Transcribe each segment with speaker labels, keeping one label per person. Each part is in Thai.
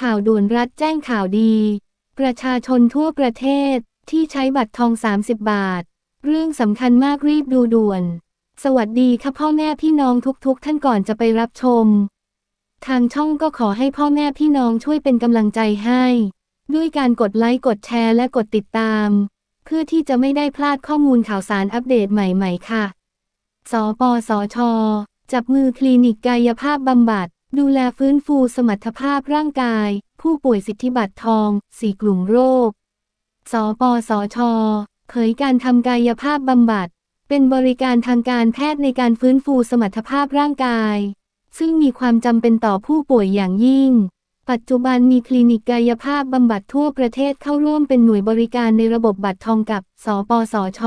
Speaker 1: ข่าวด่วนรัฐแจ้งข่าวดี ประชาชนทั่วประเทศที่ใช้บัตรทอง 30 บาท เรื่องสำคัญมากรีบดูด่วน สวัสดีค่ะพ่อแม่พี่น้องทุกๆ ท่านก่อนจะไปรับชม ทางช่องก็ขอให้พ่อแม่พี่น้องช่วยเป็นกำลังใจให้ ด้วยการกดไลค์กดแชร์และกดติดตาม เพื่อที่จะไม่ได้พลาดข้อมูลข่าวสารอัปเดตใหม่ ๆ ค่ะ สปสช จับมือคลินิกกายภาพบำบัด ดูแลฟื้นฟูสมรรถภาพร่างกาย ผู้ป่วยสิทธิบัตรทอง4กลุ่มโรค สปสช เผยการทำกายภาพบำบัด เป็นบริการทางการแพทย์ในการฟื้นฟูสมรรถภาพร่างกาย ซึ่งมีความจำเป็นต่อผู้ป่วยอย่างยิ่ง ปัจจุบันมีคลินิกกายภาพบำบัดทั่วประเทศเข้าร่วมเป็นหน่วยบริการในระบบบัตรทองกับ สปสช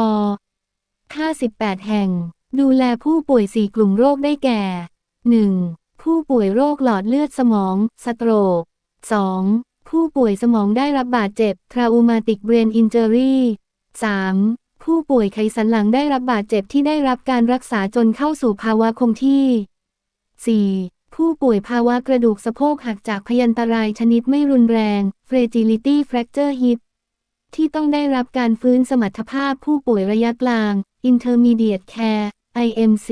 Speaker 1: 58 แห่ง ดูแลผู้ป่วย 4 กลุ่มโรคได้แก่ 1. ผู้ป่วยโรคหลอดเลือดสมอง สโตรก 2. ผู้ป่วยสมองได้รับบาดเจ็บ traumatic brain injury 3. ผู้ป่วยไขสันหลังได้รับบาดเจ็บที่ได้รับการรักษาจนเข้าสู่ภาวะคงที่ 4. ผู้ป่วยภาวะกระดูกสะโพกหักจากพยันตรายชนิดไม่รุนแรง fragility fracture hip ที่ต้องได้รับการฟื้นสมรรถภาพผู้ป่วยระยะกลาง intermediate care IMC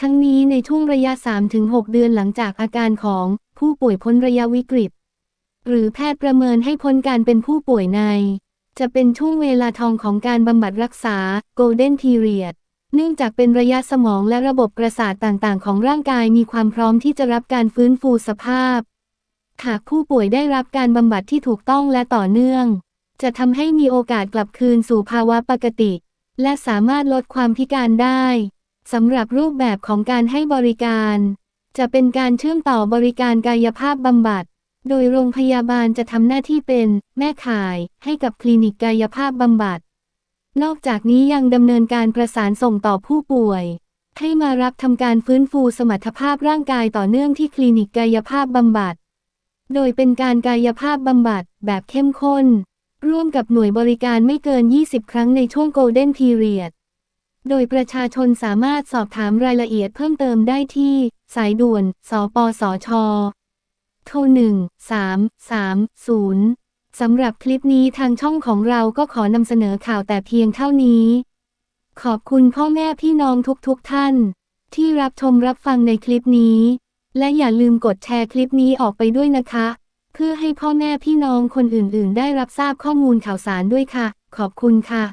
Speaker 1: ทั้งนี้ในช่วงระยะ 3-6 เดือนหลังจากอาการของผู้ป่วยพ้นระยะวิกฤต หรือแพทย์ประเมินให้พ้นการเป็นผู้ป่วยใน จะเป็นช่วงเวลาทองของการบำบัดรักษา Golden Period เนื่องจากเป็นระยะสมองและระบบประสาทต่างๆ ของร่างกายมีความพร้อมที่จะรับการฟื้นฟูสภาพ หากผู้ป่วยได้รับการบำบัดที่ถูกต้องและต่อเนื่อง จะทำให้มีโอกาสกลับคืนสู่ภาวะปกติ และสามารถลดความพิการได้ สำหรับรูปแบบของการให้บริการ จะเป็นการเชื่อมต่อบริการกายภาพบำบัด โดยโรงพยาบาลจะทำหน้าที่เป็นแม่ข่ายให้กับคลินิกกายภาพบำบัด นอกจากนี้ยังดำเนินการประสานส่งต่อผู้ป่วย ให้มารับทำการฟื้นฟูสมรรถภาพร่างกายต่อเนื่องที่คลินิกกายภาพบำบัด โดยเป็นการกายภาพบำบัดแบบเข้มข้น ร่วมกับหน่วยบริการไม่เกิน 20 ครั้งในช่วง Golden Period โดยประชาชนสามารถสอบถามรายละเอียดเพิ่มเติมได้ที่ สายด่วน สปสช โทร 1 3 3 0 สำหรับคลิปนี้ทางช่องของเราก็ขอนำเสนอข่าวแต่เพียงเท่านี้ ขอบคุณพ่อแม่พี่น้องทุกๆทท่าน ที่รับชมรับฟังในคลิปนี้ และอย่าลืมกดแชร์คลิปนี้ออกไปด้วยนะคะ เพื่อให้พ่อแม่พี่น้องคนอื่นๆ ได้รับทราบข้อมูลข่าวสารด้วยค่ะ ขอบคุณค่ะ